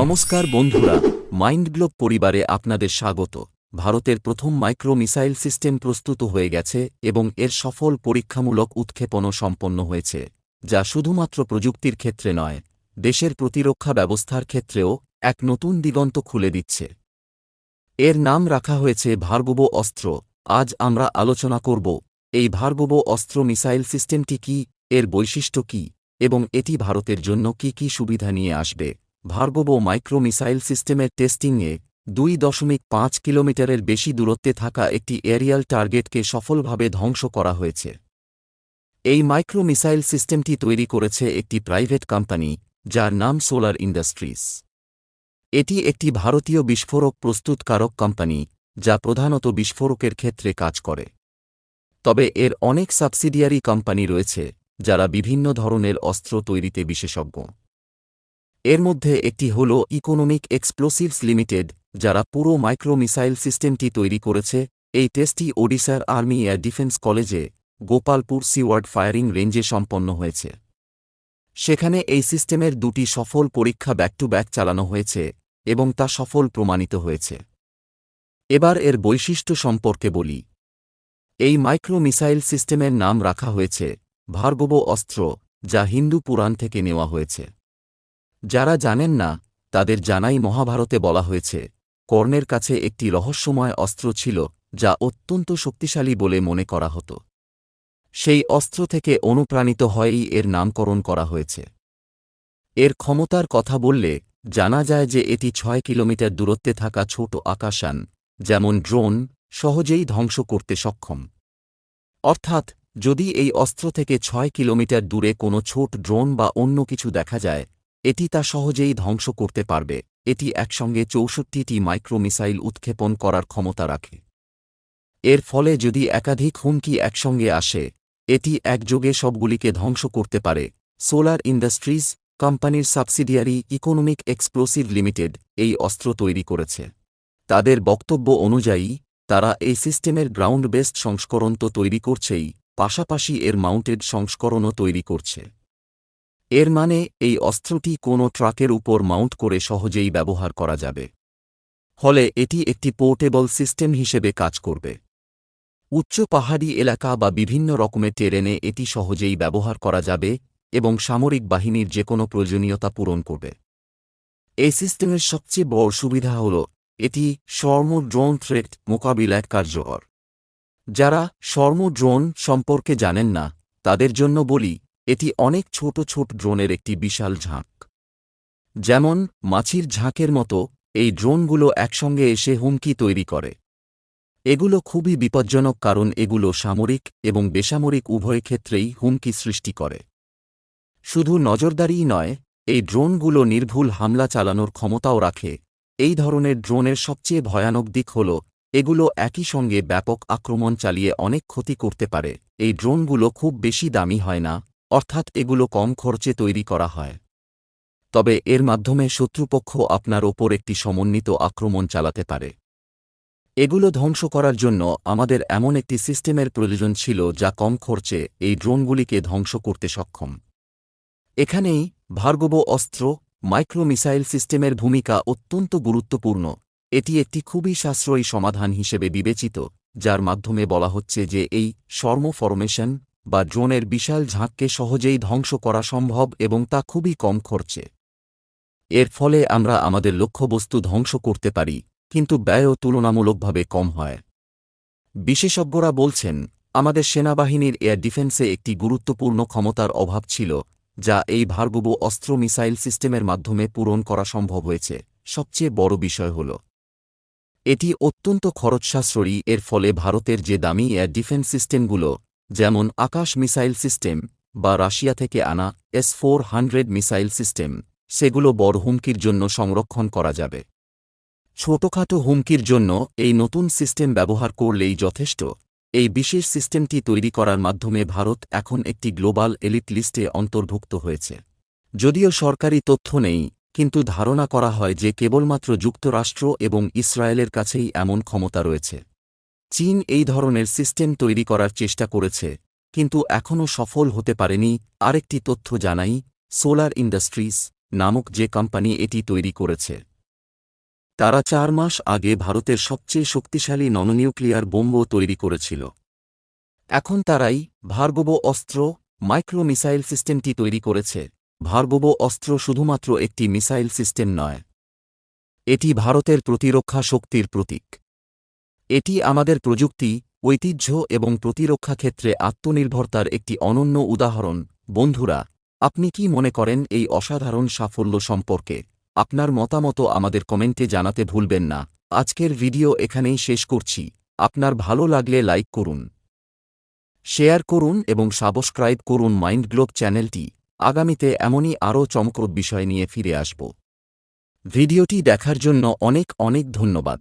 নমস্কার বন্ধুরা, মাইন্ডগ্লোব পরিবারে আপনাদের স্বাগত। ভারতের প্রথম মাইক্রো মিসাইল সিস্টেম প্রস্তুত হয়ে গেছে এবং এর সফল পরীক্ষামূলক উৎক্ষেপণও সম্পন্ন হয়েছে, যা শুধুমাত্র প্রযুক্তির ক্ষেত্রে নয়, দেশের প্রতিরক্ষা ব্যবস্থার ক্ষেত্রেও এক নতুন দিগন্ত খুলে দিচ্ছে। এর নাম রাখা হয়েছে ভার্গব অস্ত্র। আজ আমরা আলোচনা করব, এই ভার্গব অস্ত্র মিসাইল সিস্টেমটি কি, এর বৈশিষ্ট্য কি, এবং এটি ভারতের জন্য কি কি সুবিধা নিয়ে আসবে। ভার্গব মাইক্রো মিসাইল সিস্টেমের টেস্টিংয়ে দুই দশমিক পাঁচ কিলোমিটারের বেশি দূরত্বে থাকা একটি এরিয়াল টার্গেটকে সফলভাবে ধ্বংস করা হয়েছে। এই মাইক্রো মিসাইল সিস্টেমটি তৈরি করেছে একটি প্রাইভেট কোম্পানি, যার নাম সোলার ইন্ডাস্ট্রিজ। এটি একটি ভারতীয় বিস্ফোরক প্রস্তুতকারক কোম্পানি, যা প্রধানত বিস্ফোরকের ক্ষেত্রে কাজ করে। তবে এর অনেক সাবসিডিয়ারি কোম্পানি রয়েছে, যারা বিভিন্ন ধরনের অস্ত্র তৈরিতে বিশেষজ্ঞ। এর মধ্যে একটি হল ইকোনমিক এক্সপ্লোসিভস লিমিটেড, যারা পুরো মাইক্রো মিসাইল সিস্টেমটি তৈরি করেছে। এই টেস্টটি ওডিশার আর্মি এয়ার ডিফেন্স কলেজে গোপালপুর সিওয়ার্ড ফায়ারিং রেঞ্জে সম্পন্ন হয়েছে। সেখানে এই সিস্টেমের দুটি সফল পরীক্ষা ব্যাক টু ব্যাক চালানো হয়েছে এবং তা সফল প্রমাণিত হয়েছে। এবার এর বৈশিষ্ট্য সম্পর্কে বলি। এই মাইক্রো মিসাইল সিস্টেমের নাম রাখা হয়েছে ভার্গব অস্ত্র, যা হিন্দু পুরাণ থেকে নেওয়া হয়েছে। যারা জানেন না, তাদের জানাই মহাভারতে বলা হয়েছে। কর্ণের কাছে একটি রহস্যময় অস্ত্র ছিল, যা অত্যন্ত শক্তিশালী বলে মনে করা হতো। সেই অস্ত্র থেকে অনুপ্রাণিত হয়েই এর নামকরণ করা হয়েছে। এর ক্ষমতার কথা বললে, জানা যায় যে এটি ছয় কিলোমিটার দূরত্বে থাকা ছোট আকাশান, যেমন ড্রোন, সহজেই ধ্বংস করতে সক্ষম। অর্থাৎ, যদি এই অস্ত্র থেকে ছয় কিলোমিটার দূরে কোনো ছোট ড্রোন বা অন্য কিছু দেখা যায় এটি তা সহজেই ধ্বংস করতে পারবে। এটি একসঙ্গে চৌষট্টিটি মাইক্রো মিসাইল উৎক্ষেপণ করার ক্ষমতা রাখে। এর ফলে যদি একাধিক হুমকি একসঙ্গে আসে, এটি একযোগে সবগুলিকে ধ্বংস করতে পারে। সোলার ইন্ডাস্ট্রিজ কোম্পানির সাবসিডিয়ারি ইকোনমিক এক্সপ্লোসিভ লিমিটেড এই অস্ত্র তৈরি করেছে। তাদের বক্তব্য অনুযায়ী, তারা এই সিস্টেমের গ্রাউন্ড বেসড সংস্করণ তো তৈরি করছেই, পাশাপাশি এর মাউন্টেড সংস্করণও তৈরি করছে। এর মানে এই অস্ত্রটি কোনো ট্রাকের উপর মাউন্ট করে সহজেই ব্যবহার করা যাবে। ফলে এটি একটি পোর্টেবল সিস্টেম হিসেবে কাজ করবে। উচ্চ পাহাড়ি এলাকা বা বিভিন্ন রকমের টেরেনে এটি সহজেই ব্যবহার করা যাবে এবং সামরিক বাহিনীর যে কোনো প্রয়োজনীয়তা পূরণ করবে। এই সিস্টেমের সবচেয়ে বড় সুবিধা হল, এটি শর্ম ড্রোন থ্রেট মোকাবিলায় কার্যকর। যারা শর্ম ড্রোন সম্পর্কে জানেন না, তাদের জন্য বলি এটি অনেক ছোট ছোট ড্রোনের একটি বিশাল ঝাঁক। যেমন, মাছির ঝাঁকের মতো, এই ড্রোনগুলো একসঙ্গে এসে হুমকি তৈরি করে। এগুলো খুবই বিপজ্জনক কারণ এগুলো সামরিক এবং বেসামরিক উভয় ক্ষেত্রেই হুমকি সৃষ্টি করে। শুধু নজরদারিই নয়, এই ড্রোনগুলো নির্ভুল হামলা চালানোর ক্ষমতাও রাখে। এই ধরনের ড্রোনের সবচেয়ে ভয়ানক দিক হল, এগুলো একই সঙ্গে ব্যাপক আক্রমণ চালিয়ে অনেক ক্ষতি করতে পারে। এই ড্রোনগুলো খুব বেশি দামি হয় না অর্থাৎ এগুলো কম খরচে তৈরি করা হয়। তবে এর মাধ্যমে শত্রুপক্ষ আপনার ওপর একটি সমন্বিত আক্রমণ চালাতে পারে। এগুলো ধ্বংস করার জন্য আমাদের এমন একটি সিস্টেমের প্রয়োজন ছিল যা কম খরচে এই ড্রোনগুলিকে ধ্বংস করতে সক্ষম। এখানেই ভার্গব অস্ত্র মাইক্রো মিসাইল সিস্টেমের ভূমিকা অত্যন্ত গুরুত্বপূর্ণ। এটি একটি খুবই সাশ্রয়ী সমাধান হিসেবে বিবেচিত, যার মাধ্যমে বলা হচ্ছে যে এই শর্ম ফরমেশন বা ড্রোনের বিশাল ঝাঁককে সহজেই ধ্বংস করা সম্ভব এবং তা খুবই কম খরচে। এর ফলে আমরা আমাদের লক্ষ্যবস্তু ধ্বংস করতে পারি, কিন্তু ব্যয়ও তুলনামূলকভাবে কম হয়। বিশেষজ্ঞরা বলছেন, আমাদের সেনাবাহিনীর এয়ার ডিফেন্সে একটি গুরুত্বপূর্ণ ক্ষমতার অভাব ছিল, যা এই ভার্গব অস্ত্র মিসাইল সিস্টেমের মাধ্যমে পূরণ করা সম্ভব হয়েছে, সবচেয়ে বড় বিষয় হল। এটি অত্যন্ত খরচ সাশ্রয়ী এর ফলে ভারতের যে দামি এয়ার ডিফেন্স সিস্টেমগুলো যেমন আকাশ মিসাইল সিস্টেম বা রাশিয়া থেকে আনা S four hundred missile system, সেগুলো বড় হুমকির জন্য সংরক্ষণ করা যাবে। ছোটখাটো হুমকির জন্য এই নতুন সিস্টেম ব্যবহার করলেই যথেষ্ট। এই বিশেষ সিস্টেমটি তৈরি করার মাধ্যমে ভারত এখন একটি গ্লোবাল এলিট লিস্টে অন্তর্ভুক্ত হয়েছে। যদিও সরকারি তথ্য নেই, কিন্তু ধারণা করা হয় যে কেবলমাত্র যুক্তরাষ্ট্র এবং ইসরায়েলের কাছেই এমন ক্ষমতা রয়েছে। চীন এই ধরনের সিস্টেম তৈরি করার চেষ্টা করেছে, কিন্তু এখনও সফল হতে পারেনি। আরেকটি তথ্য জানাই, সোলার ইন্ডাস্ট্রিজ নামক যে কোম্পানি এটি তৈরি করেছে, তারা চার মাস আগে ভারতের সবচেয়ে শক্তিশালী নননিউক্লিয়ার বোম্বও তৈরি করেছিল। এখন তারাই ভার্গব অস্ত্র মাইক্রো মিসাইল সিস্টেমটি তৈরি করেছে। ভার্গব অস্ত্র শুধুমাত্র একটি মিসাইল সিস্টেম নয়, এটি ভারতের প্রতিরক্ষা শক্তির প্রতীক। এটি আমাদের প্রযুক্তি, ঐতিহ্য এবং প্রতিরক্ষা ক্ষেত্রে আত্মনির্ভরতার একটি অনন্য উদাহরণ। বন্ধুরা, আপনি কি মনে করেন এই অসাধারণ সাফল্য সম্পর্কে? আপনার মতামত আমাদের কমেন্টে জানাতে ভুলবেন না। আজকের ভিডিও এখানেই শেষ করছি। আপনার ভালো লাগলে লাইক করুন, শেয়ার করুন এবং সাবস্ক্রাইব করুন মাইন্ড গ্লোব চ্যানেলটি। আগামীতে এমনই আরও চমকপ্রদ বিষয় নিয়ে ফিরে আসব। ভিডিওটি দেখার জন্য অনেক অনেক ধন্যবাদ।